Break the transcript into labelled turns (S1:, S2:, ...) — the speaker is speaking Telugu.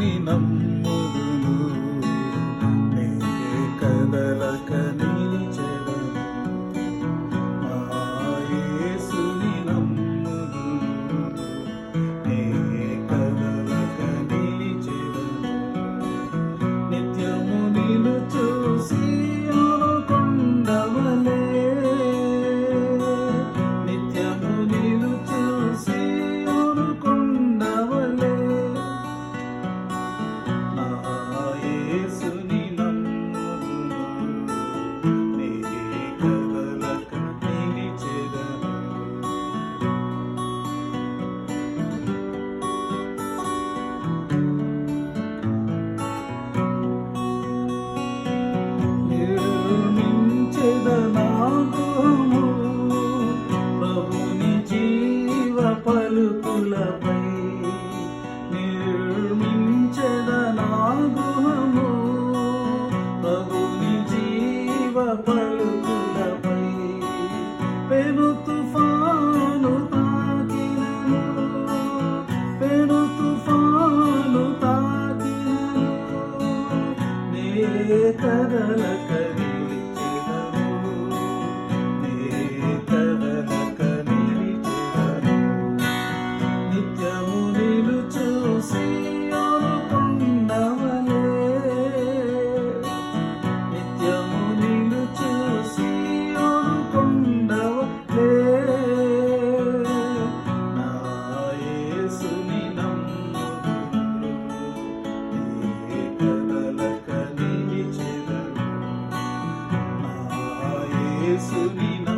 S1: ദിനം పలుకులపై నిర్మించదనాగుహము పగుని జీవ పలుకులపై పెను తుఫాను తాకినను. పెను తుఫాను తాకినను. నే కదలకరి to